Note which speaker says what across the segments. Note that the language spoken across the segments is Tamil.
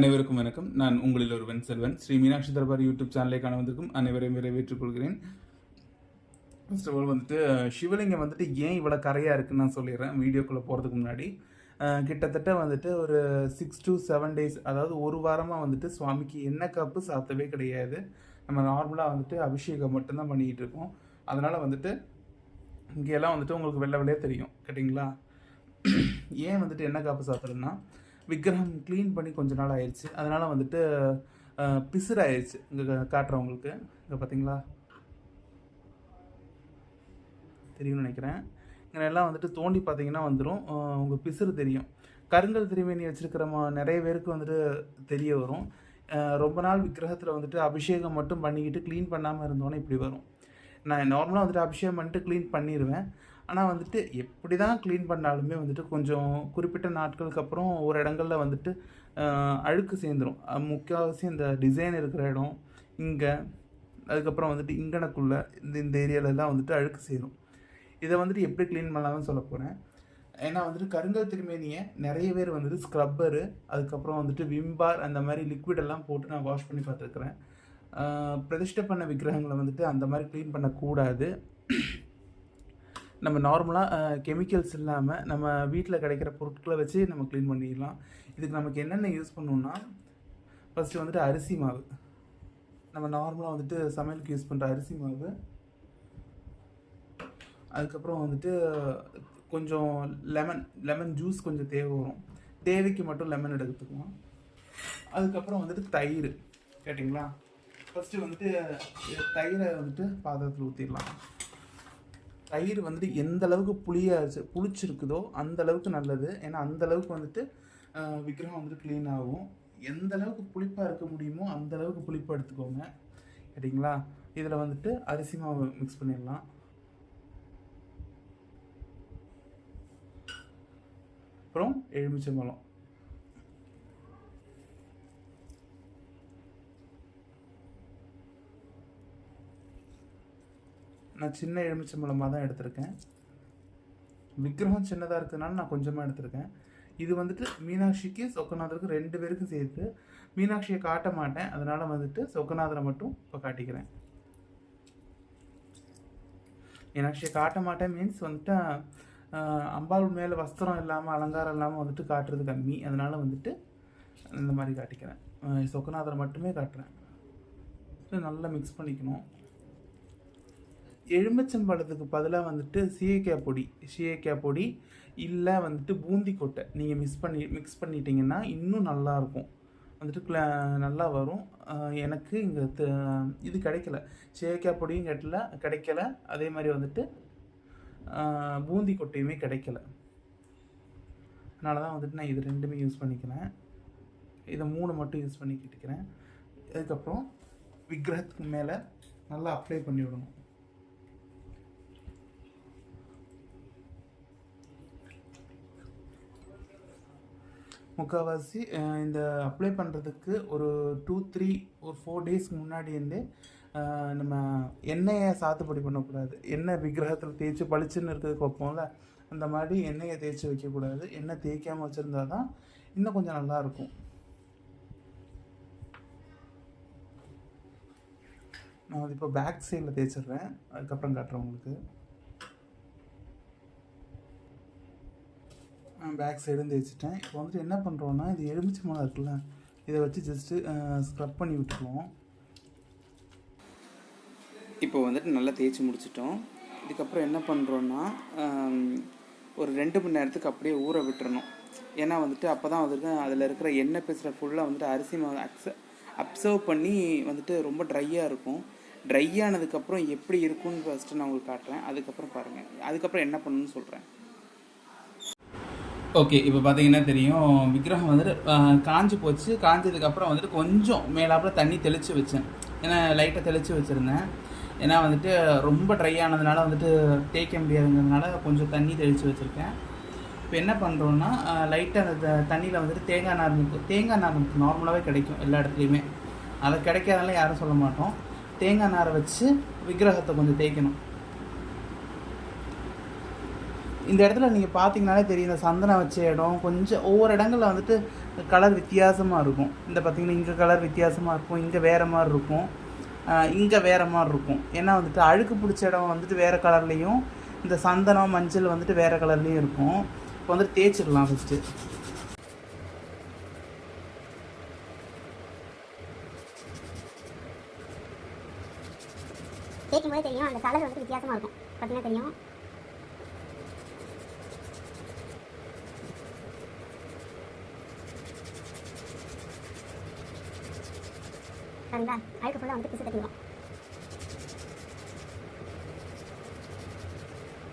Speaker 1: அனைவருக்கும் வணக்கம். நான் உங்களில் ஒருவன் செல்வன். ஸ்ரீ மீனாட்சி தர்பார் யூடியூப் சேனலை காண வந்திருக்கும் அனைவரையும் வரவேற்றுக் கொள்கிறேன் ஃபர்ஸ்ட் ஆஃப் ஆல் வந்துட்டு சிவலிங்கம் வந்துட்டு ஏன் இவ்வளோ கரையாக இருக்குன்னு நான் சொல்லிடுறேன். வீடியோக்குள்ளே போகிறதுக்கு முன்னாடி. கிட்டத்தட்ட வந்துட்டு ஒரு சிக்ஸ் டு செவன் டேஸ் அதாவது ஒரு வாரமாக வந்துட்டு சுவாமிக்கு எண்ணெய் காப்பு சாத்தவே கிடையாது. நம்ம நார்மலாக வந்துட்டு அபிஷேகம் மட்டும்தான் பண்ணிக்கிட்டு இருக்கோம். அதனால் வந்துட்டு இங்கெல்லாம் வந்துட்டு உங்களுக்கு வெள்ளை வெள்ளையே தெரியும். கேட்டிங்களா? ஏன் வந்துட்டு எண்ணெய் காப்பு சாத்துறதுன்னா விக்கிரகம் க்ளீன் பண்ணி கொஞ்ச நாள் ஆயிடுச்சு அதனால் வந்துட்டு அஹ், இங்கே காட்டுறவங்களுக்கு. இங்கே பார்த்தீங்களா தெரியும்னு நினைக்கிறேன். இங்கே எல்லாம் வந்துட்டு தோண்டி பார்த்தீங்கன்னா வந்துடும் உங்கள் பிசுறு தெரியும். கருங்கல் திருமேனி வச்சுருக்கிற நிறைய பேருக்கு வந்துட்டு தெரிய வரும். ரொம்ப நாள் விக்கிரகத்தில் வந்துட்டு அபிஷேகம் மட்டும் பண்ணிக்கிட்டு க்ளீன் பண்ணாமல் இருந்தோன்னே இப்படி வரும். நான் நார்மலாக வந்துட்டு அபிஷேகம் பண்ணிட்டு க்ளீன் பண்ணிடுவேன் ஆனால் வந்துட்டு எப்படி தான் க்ளீன் பண்ணாலுமே வந்துட்டு கொஞ்சம் குறிப்பிட்ட நாட்களுக்கு அப்புறம் ஒரு இடங்கள்ல வந்துட்டு அழுக்கு சேர்ந்துடும் முக்கால்வாசி இந்த டிசைன் இருக்கிற இடம் இங்கே அதுக்கப்புறம் வந்துட்டு இங்கனக்குள்ளே இந்த இந்த ஏரியாலலாம் வந்துட்டு அழுக்கு சேரும். இதை வந்துட்டு எப்படி க்ளீன் பண்ணலாம்னு சொல்ல போகிறேன் ஏன்னா வந்துட்டு கருங்கல் திருமேனியை நிறைய பேர் வந்துட்டு ஸ்க்ரப்பரு அதுக்கப்புறம் வந்துட்டு விம்பார் அந்த மாதிரி லிக்விட் எல்லாம் போட்டு நான் வாஷ் பண்ணி பார்த்துருக்குறேன். பிரதிஷ்டை பண்ண விக்கிரகங்களை வந்துட்டு அந்த மாதிரி க்ளீன் பண்ணக்கூடாது. நம்ம நார்மலாக கெமிக்கல்ஸ் இல்லாமல் நம்ம வீட்டில் கிடைக்கிற பொருட்களை வச்சு நம்ம க்ளீன் பண்ணிடலாம் இதுக்கு நமக்கு என்னென்ன யூஸ் பண்ணணும்னா ஃபஸ்ட்டு வந்துட்டு அரிசி மாவு. நம்ம நார்மலாக வந்துட்டு சமையலுக்கு யூஸ் பண்ணுற அரிசி மாவு. அதுக்கப்புறம் வந்துட்டு கொஞ்சம் லெமன் லெமன் ஜூஸ் கொஞ்சம் தேவை வரும். தேவைக்கு மட்டும் லெமன் எடுத்துக்குவோம் அதுக்கப்புறம் வந்துட்டு தயிர் கேட்டிங்களா? ஃபஸ்ட்டு வந்துட்டு தயிரை வந்துட்டு பாத்திரத்தில் ஊற்றிடலாம் தயிர் வந்துட்டு எந்த அளவுக்கு புளியா புளிச்சிருக்குதோ அந்த அளவுக்கு நல்லது. ஏன்னா அந்த அளவுக்கு வந்துட்டு விக்கிரகம் வந்துட்டு க்ளீன் ஆகும். எந்த அளவுக்கு புளிப்பாக இருக்க முடியுமோ அந்த அளவுக்கு புளிப்பாக எடுத்துக்கோங்க. சரிங்களா இதில் வந்துட்டு அரிசி மாவு மிக்ஸ் பண்ணிடலாம். அப்புறம் எலுமிச்சம்பழம் நான் சின்ன எலுமிச்சம்பழமாக தான் எடுத்திருக்கேன். விக்கிரகம் சின்னதாக இருக்கிறதுனால நான் கொஞ்சமாக எடுத்திருக்கேன். இது வந்துட்டு மீனாட்சிக்கு சொக்கநாதருக்கு ரெண்டு பேருக்கும் சேர்த்து மீனாட்சியை காட்ட மாட்டேன். அதனால் வந்துட்டு சொக்கநாதரை மட்டும் இப்போ காட்டிக்கிறேன். மீனாட்சியை காட்ட மாட்டேன் மீன்ஸ் வந்துட்டு அம்பாள் மேலே வஸ்திரம் இல்லாமல் அலங்காரம் இல்லாமல் வந்துட்டு காட்டுறது கம்மி. அதனால் வந்துட்டு இந்த மாதிரி காட்டிக்கிறேன். சொக்கநாதரை மட்டுமே காட்டுறேன். நல்லா மிக்ஸ் பண்ணிக்கணும். எலுமிச்சம்பழத்துக்கு பதிலாக வந்துட்டு சீயக்காய் பொடி சீயக்காய் பொடி இல்லை வந்துட்டு பூந்தி கொட்டை நீங்கள் மிஸ் பண்ணி மிக்ஸ் பண்ணிட்டீங்கன்னா இன்னும் நல்லாயிருக்கும் வந்துட்டு நல்லா வரும். எனக்கு இங்கே இது கிடைக்கல. சீயக்காய் பொடியும் கட்டல கிடைக்கல. அதே மாதிரி வந்துட்டு பூந்தி கொட்டையுமே கிடைக்கல. அதனால தான் வந்துட்டு நான் இது ரெண்டுமே யூஸ் பண்ணிக்கிறேன். இதை மூணு மட்டும் யூஸ் பண்ணிக்கிட்டுக்கிறேன் அதுக்கப்புறம் விக்கிரகத்துக்கு மேலே நல்லா அப்ளை பண்ணி விடணும். முக்கால்வாசி இந்த அப்ளை பண்ணுறதுக்கு ஒரு டூ த்ரீ ஒரு ஃபோர் டேஸ்க்கு முன்னாடி இருந்தே நம்ம எண்ணெயை சாத்துப்படி பண்ணக்கூடாது. எண்ணெய் விக்கிரகத்தில் தேய்ச்சி பளிச்சுன்னு இருக்கிறதுக்கு வைப்போம்ல அந்த மாதிரி எண்ணெயை தேய்ச்சி வைக்கக்கூடாது. எண்ணெய் தேய்க்காமல் வச்சுருந்தா தான் இன்னும் கொஞ்சம் நல்லாயிருக்கும் நான் அது இப்போ பேக் சைடில் தேய்ச்சிடுறேன். அதுக்கப்புறம் காட்டுறேன் உங்களுக்கு. பேக் சைடும் தேய்ச்சிட்டேன் இப்போ வந்துட்டு என்ன பண்ணுறோன்னா இது எலுமிச்சை மலை இருக்குல்ல இதை வச்சு ஜஸ்ட்டு ஸ்க்ரப் பண்ணி விட்டுருவோம்.
Speaker 2: இப்போ வந்துட்டு நல்லா தேய்ச்சி முடிச்சிட்டோம். இதுக்கப்புறம் என்ன பண்ணுறோன்னா ஒரு ரெண்டு மணி நேரத்துக்கு அப்படியே ஊற விட்டுறணும். ஏன்னா வந்துட்டு அப்போ தான் வந்துட்டு அதில் இருக்கிற எண்ணெய் பேசுகிற ஃபுல்லாக வந்துட்டு அரிசி அக்ச அப்சர்வ் பண்ணி வந்துட்டு ரொம்ப ட்ரையாக இருக்கும். ட்ரை ஆனதுக்கப்புறம் எப்படி இருக்கும்னு ஃபஸ்ட்டு நான் உங்களுக்கு காட்டுறேன். அதுக்கப்புறம் பாருங்கள் அதுக்கப்புறம் என்ன பண்ணணும்னு சொல்கிறேன்
Speaker 1: ஓகே இப்போ பார்த்தீங்கன்னா தெரியும். விக்கிரகம் வந்துட்டு காஞ்சி காஞ்சு போச்சு. காஞ்சதுக்கப்புறம் வந்துட்டு கொஞ்சம் மேலாப்புல தண்ணி தெளித்து வச்சேன். ஏன்னா லைட்டாக தெளித்து வச்சுருந்தேன். ஏன்னா வந்துட்டு ரொம்ப ட்ரை ஆனதுனால வந்துட்டு தேய்க்க முடியாதுங்கிறதுனால கொஞ்சம் தண்ணி தெளித்து வச்சுருக்கேன். இப்போ என்ன பண்ணுறோன்னா லைட்டாக அந்த தண்ணியில் வந்துட்டு தேங்காய் நார் தேங்காய் நார் நார்மலாகவே கிடைக்கும் எல்லா இடத்துலையுமே. அதை கிடைக்காதனால யாரும் சொல்ல மாட்டோம். தேங்காய் நாரை வச்சு விக்கிரகத்தை கொஞ்சம் தேய்க்கணும். இந்த இடத்துல நீங்கள் பார்த்தீங்கனாலே தெரியும் இந்த சந்தனம் வச்ச இடம் கொஞ்சம் ஒவ்வொரு இடங்களில் வந்துட்டு கலர் வித்தியாசமாக இருக்கும். இந்த பார்த்திங்கன்னா இங்கே கலர் வித்தியாசமாக இருக்கும் இங்கே வேறு மாதிரி இருக்கும். இங்கே வேறு மாதிரி இருக்கும். ஏன்னா வந்துட்டு அழுக்கு பிடிச்ச இடம் வந்துட்டு வேறு கலர்லேயும் இந்த சந்தனம் மஞ்சள் வந்துட்டு வேறு கலர்லேயும் இருக்கும். இப்போ வந்துட்டு தேய்ச்சிடலாம் ஃபஸ்ட்டு
Speaker 3: தேய்க்கும் போது தெரியும் அந்த கலர் வந்துட்டு வித்தியாசமாக இருக்கும். பார்த்தீங்கன்னா தெரியும். சரிங்களா அழுக்கு ஃபுல்லாக வந்து பிசு தட்டிங்க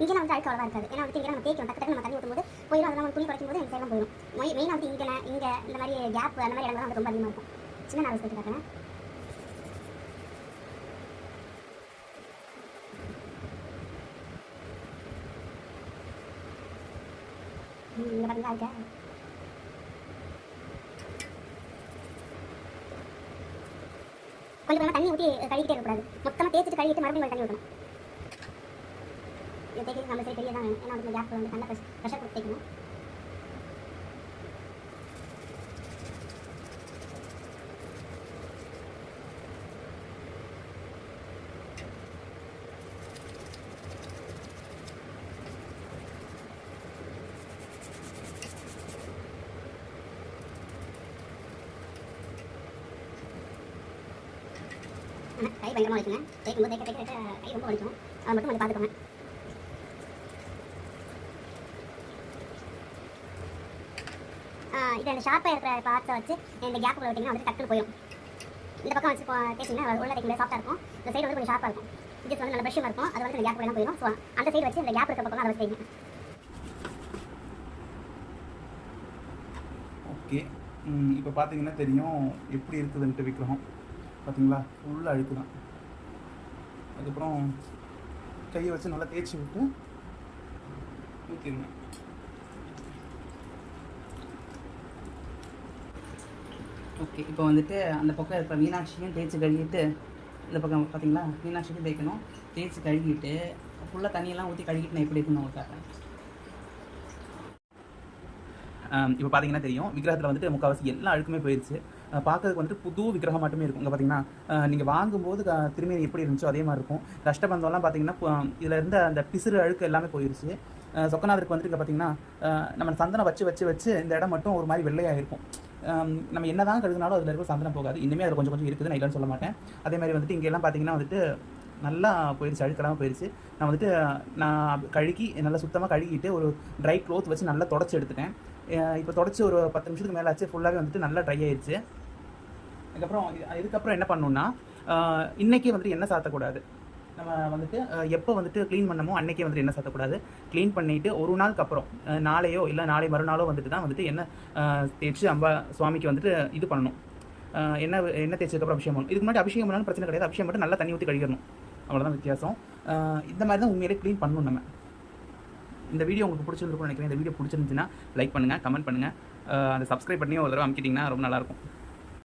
Speaker 3: இங்கெல்லாம் வந்து அழுக்கு அவ்வளோவா இருக்காது. ஏன்னா வந்து இங்கே நம்ம தேய்க்கும் டக்கு நம்ம தண்ணி ஊற்றும்போது போயிடும் அதெல்லாம் துணி குறைக்கும் போது எனக்கு சேலம் போயிடும் மெயினாக வந்து இங்கே இங்கே இந்த மாதிரி கேப் அந்த மாதிரி இடங்கள்லாம் வந்து ரொம்ப அதிகமாக இருக்கும். சின்ன நான் வச்சுட்டு காட்டுறேன் இங்கே பார்த்தீங்களா இருக்கேன் கொஞ்சம் கொஞ்சமாக தண்ணி ஊற்றி கழுவிட்டே இருக்கக்கூடாது. மொத்தமாக தேய்ச்சிட்டு கழுவிட்டு மறுபடியும் தண்ணி விடணும் இது தேய்க்கிறது நம்ம சரி பெரியதான் வேணும். ஏன்னா வந்து கேப் வந்து நல்லா ப்ரெஷர் கொடுத்து தேய்க்கணும். கை பயங்கரமாக வலிக்குங்க. தேய்க்கும் போது தேய்க்க தேய்க்க கை ரொம்ப வலிக்கும். அதை மட்டும் கொஞ்சம் பார்த்துக்கோங்க. இது அந்த ஷார்ப்பாக இருக்கிற பார்ட்ஸை வச்சு இந்த கேப்புக்குள்ள விட்டிங்கன்னா வந்து டக்குனு போயிடும். இந்த பக்கம் வச்சு போ- தேய்ச்சிங்கன்னா உள்ள தேய்க்கும் சாஃப்டாக இருக்கும். இந்த சைடு வந்து கொஞ்சம் ஷார்ப்பாக இருக்கும். இது வந்து நல்ல ப்ரஷ்ஷாக இருக்கும். அது வந்து இந்த கேப் எல்லாம் போயிடும். ஸோ அந்த சைடு வச்சு இந்த கேப் இருக்க பக்கம் அதை வச்சு தேய்ங்க.
Speaker 1: ஓகே இப்போ பார்த்தீங்கன்னா தெரியும் எப்படி இருக்குதுன்ட்டு விக்கிரகம். பார்த்தீங்களா ஃபுல்லாக அழுக்கு தான். அதுக்கப்புறம் கையை வச்சு நல்லா தேய்ச்சி விட்டு ஊற்றிடுங்க
Speaker 4: ஓகே இப்போ வந்துட்டு அந்த பக்கம் இருக்கிற மீனாட்சியும் தேய்ச்சி கழுவிட்டு இந்த பக்கம் பார்த்தீங்களா மீனாட்சிக்கும் தேய்க்கணும். தேய்ச்சி கழுவிட்டு ஃபுல்லாக தண்ணியெல்லாம் ஊற்றி கழுவிட்டு நான் எப்படி இருக்குன்னு உங்களுக்கு காட்டுறேன்.
Speaker 1: இப்போ பார்த்தீங்கன்னா தெரியும். விக்கிரகத்தில் வந்துட்டு முக்கால்வாசி எல்லா அழுக்குமே போயிடுச்சு பார்க்கறதுக்கு வந்துட்டு புது விக்கிரகம் மட்டுமே இருக்கும். இங்கே பார்த்தீங்கன்னா நீங்கள் வாங்கும்போது திரும்பி எப்படி இருந்துச்சோ அதே மாதிரி இருக்கும். கஷ்டபந்தம்லாம் பார்த்தீங்கன்னா இதில் இருந்த அந்த பிசுறு அழுக்கு எல்லாமே போயிடுச்சு சொக்கநாதருக்கு வந்துட்டு இங்கே பார்த்தீங்கன்னா நம்ம சந்தனம் வச்சு வச்சு வச்சு இந்த இடம் மட்டும் ஒரு மாதிரி வெள்ளையாக இருக்கும் நம்ம என்ன தான் கழுகுனாலும் அதில் இருக்கிற சந்தனம் போகாது. இன்னுமே அதில் கொஞ்சம் கொஞ்சம் இருக்குது நான் இல்லைன்னு சொல்ல மாட்டேன். அதே மாதிரி வந்துட்டு இங்கெல்லாம் பார்த்தீங்கன்னா வந்துட்டு நல்லா போயிடுச்சு அழுக்கெல்லாம் போயிடுச்சு நான் வந்துட்டு நான் கழுகி நல்லா சுத்தமாக கழுகிட்டு ஒரு ட்ரை க்ளோத் வச்சு நல்லா தொடச்சி எடுத்துட்டேன். இப்போ தொடச்சி ஒரு பத்து நிமிஷத்துக்கு மேலே ஆச்சு ஃபுல்லாகவே வந்துட்டு நல்லா ட்ரை ஆயிடுச்சு அதுக்கப்புறம் இதுக்கப்புறம் என்ன பண்ணணும்னா இன்றைக்கே வந்துட்டு எண்ணெய் சாத்தக்கூடாது. நம்ம வந்துட்டு எப்போ வந்துட்டு க்ளீன் பண்ணமோ அன்றைக்கே வந்துட்டு எண்ணெய் சாத்தக்கூடாது. க்ளீன் பண்ணிவிட்டு ஒரு நாளுக்கு அப்புறம் நாளையோ இல்லை நாளை மறுநாளோ வந்துட்டு தான் வந்துட்டு எண்ணெய் தேய்ச்சி அம்பா சுவாமிக்கு வந்துட்டு இது பண்ணணும். என்ன என்ன தேய்ச்சதுக்கப்புறம் அபிஷேகம் பண்ணணும். இதுக்கு முன்னாடி அபிஷேகம் பண்ணாலும் பிரச்சனை கிடையாது. அபிஷேகம் மட்டும் நல்லா தண்ணி ஊற்றி கழிக்கணும் அவ்வளோதான் வித்தியாசம். இந்த மாதிரி தான் உண்மையிலே க்ளீன் பண்ணணும் நம்ம. இந்த வீடியோ உங்களுக்கு பிடிச்சிருந்துருக்கும்னு நினைக்கிறேன். இந்த வீடியோ பிடிச்சிருந்துச்சுன்னா லைக் பண்ணுங்கள் கமெண்ட் பண்ணுங்கள் அந்த சப்ஸ்கிரைப் பண்ணி ஒரு தடவை அமுக்கிட்டிங்கன்னா ரொம்ப நல்லாயிருக்கும்